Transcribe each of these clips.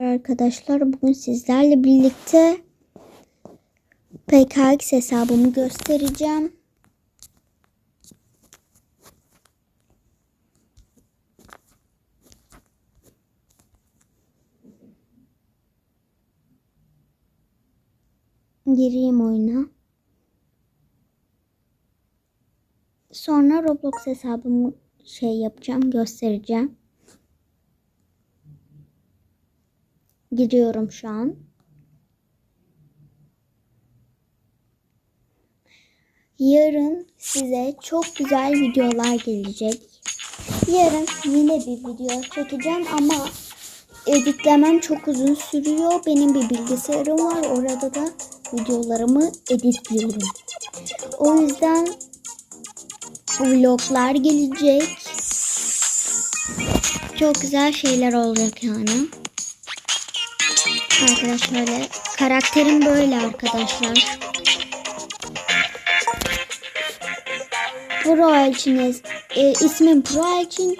Arkadaşlar bugün sizlerle birlikte PKX hesabımı göstereceğim. Gireyim oyuna. Sonra Roblox hesabımı şey yapacağım, göstereceğim. Giriyorum şu an. Yarın size çok güzel videolar gelecek. Yarın yine bir video çekeceğim ama editlemem çok uzun sürüyor. Benim bir bilgisayarım var. Orada da videolarımı editliyorum. O yüzden vloglar gelecek. Çok güzel şeyler olacak yani. Arkadaşlar karakterim böyle arkadaşlar. Pro için e, ismim Pro için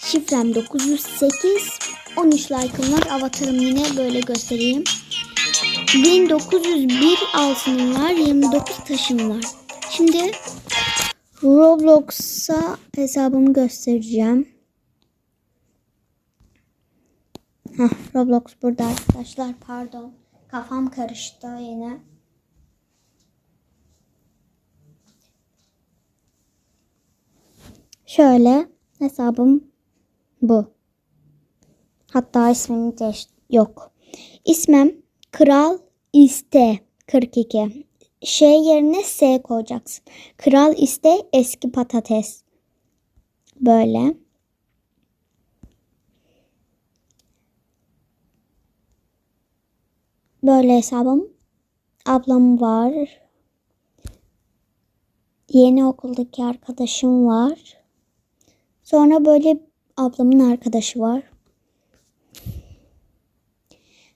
şifrem 908 13 like'ım var. Avatarım yine böyle göstereyim. 1901 altınım var. 29 taşım var. Şimdi Roblox'a hesabımı göstereceğim. Heh, Roblox burada arkadaşlar. Pardon. Kafam karıştı yine. Şöyle hesabım bu. Hatta ismim de yok. İsmim Kral İste 42. Şey yerine S koyacaksın. Kral İste eski patates. Böyle. Böyle hesabım. Ablam var. Yeni okuldaki arkadaşım var. Sonra böyle ablamın arkadaşı var.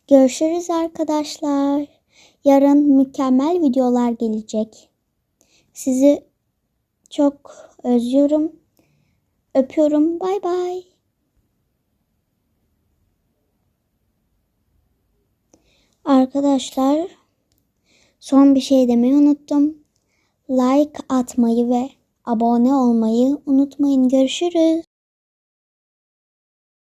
Görüşürüz arkadaşlar. Yarın mükemmel videolar gelecek. Sizi çok özlüyorum. Öpüyorum. Bay bay. Arkadaşlar son bir şey demeyi unuttum. Like atmayı ve abone olmayı unutmayın. Görüşürüz.